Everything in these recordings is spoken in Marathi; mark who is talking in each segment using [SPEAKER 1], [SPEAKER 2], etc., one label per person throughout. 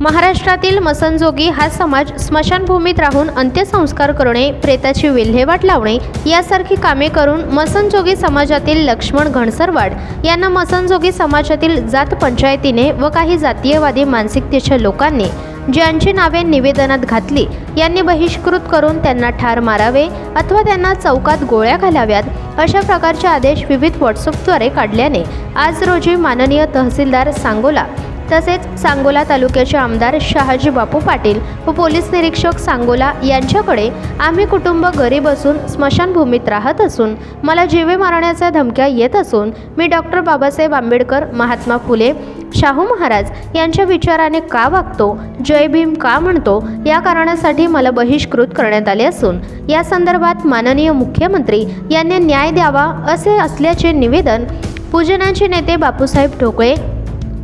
[SPEAKER 1] महाराष्ट्रातील मसनजोगी हा समाज स्मशानभूमीत राहून अंत्यसंस्कार करणे प्रेताची विल्हेवाट लावणे यासारखी कामे करून मसनजोगी समाजातील लक्ष्मण घणसरवाड यांना मसनजोगी समाजातील जात पंचायतीने व काही जातीयवादी मानसिकतेच्या लोकांनी ज्यांची नावे निवेदनात घातली यांनी बहिष्कृत करून त्यांना ठार मारावे अथवा त्यांना चौकात गोळ्या घालाव्यात अशा प्रकारचे आदेश विविध व्हॉट्सअपद्वारे काढल्याने आज रोजी माननीय तहसीलदार सांगोला तसेच सांगोला तालुक्याचे आमदार शहाजी बापू पाटील व पोलीस निरीक्षक सांगोला यांच्याकडे आम्ही कुटुंब गरीब असून स्मशानभूमीत राहत असून मला जीवे मारण्याच्या धमक्या येत असून मी डॉक्टर बाबासाहेब आंबेडकर महात्मा फुले शाहू महाराज यांच्या विचाराने का वागतो जय भीम का म्हणतो या कारणासाठी मला बहिष्कृत करण्यात आले असून या संदर्भात माननीय मुख्यमंत्री यांनी न्याय द्यावा असे असल्याचे निवेदन पूजनाचे नेते बापूसाहेब ठोकळे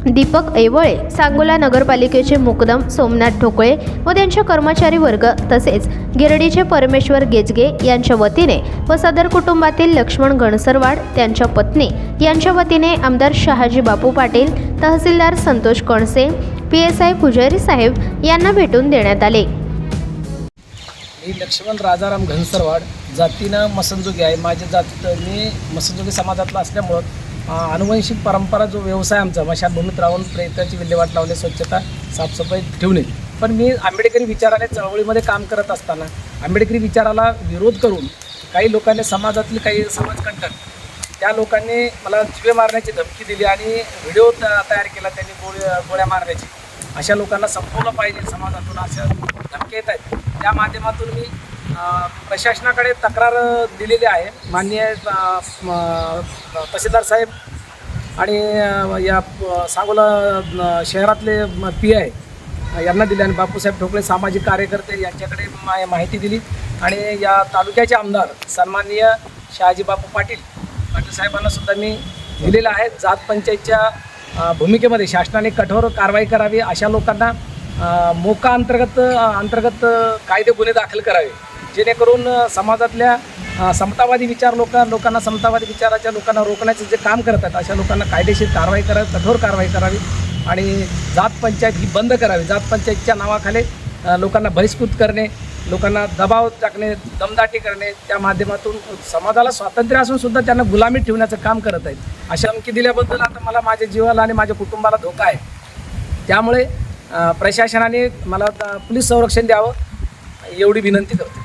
[SPEAKER 1] दीपक ऐवळे सांगोला नगरपालिकेचे मुकदम सोमनाथ ठोकळे व त्यांच्या कर्मचारी वर्ग तसेच गिरडीचे परमेश्वर गेजगे यांच्या वतीने व सदर कुटुंबातील लक्ष्मण गणसरवाड त्यांच्या पत्नी यांच्या वतीने आमदार शहाजी बापू पाटील तहसीलदार Santosh Kanase P S I Pujari साहेब यांना भेटून देण्यात आले.
[SPEAKER 2] मी लक्ष्मण राजाराम घनसरवाड जातीनं मसनजोगी आहे. माझ्या जात मी मसनजोगी समाजातला असल्यामुळं अनुवंशिक परंपरा जो व्यवसाय आमचा मशानभूमीत राहून प्रयत्नाची विल्हेवाट लावणे स्वच्छता साफसफाई ठेवणे. पण मी आंबेडकरी विचाराने चळवळीमध्ये काम करत असताना आंबेडकरी विचाराला विरोध करून काही लोकांनी समाजातील काही समाजकंटक त्या लोकांनी मला जिवे मारण्याची धमकी दिली आणि व्हिडिओ त- तयार केला त्यांनी गोळ्या गोळ्या मारण्याची. अशा लोकांना संपवलं पाहिजे समाजातून अशा धमक्या येत आहेत. त्या माध्यमातून मी प्रशासनाकडे तक्रार दिलेली आहे. माननीय तहसीलदार साहेब आणि या सांगोला शहरातले पी आय यांना दिले आणि बापूसाहेब ठोकळे सामाजिक कार्यकर्ते यांच्याकडे मा माहिती दिली. आणि या तालुक्याचे आमदार सन्माननीय शहाजी बापू पाटील पाटील साहेबांना सुद्धा मी दिलेलं आहे. जात पंचायतच्या भूमिकेमध्ये शासनाने कठोर कारवाई करावी अशा लोकांना मोका अंतर्गत अंतर्गत कायदे गुन्हे दाखल करावे. जेणेकरून समाजातल्या समतावादी विचार लोक लोकांना समतावादी विचाराच्या लोकांना रोखण्याचं जे काम करत आहेत अशा लोकांना कायदेशीर कारवाई करावी कठोर कारवाई करावी आणि जात पंचायत ही बंद करावी. जात पंचायतच्या नावाखाली लोकांना बहिष्कृत करणे लोकांना दबाव टाकणे दमदाटी करणे त्या माध्यमातून समाजाला स्वातंत्र्य असून सुद्धा त्यांना गुलामी ठेवण्याचं काम करत आहेत. अशा धमकी दिल्याबद्दल आता मला माझ्या जीवाला आणि माझ्या कुटुंबाला धोका आहे. त्यामुळे प्रशासनाने मला पोलीस संरक्षण द्यावं एवढी विनंती करते.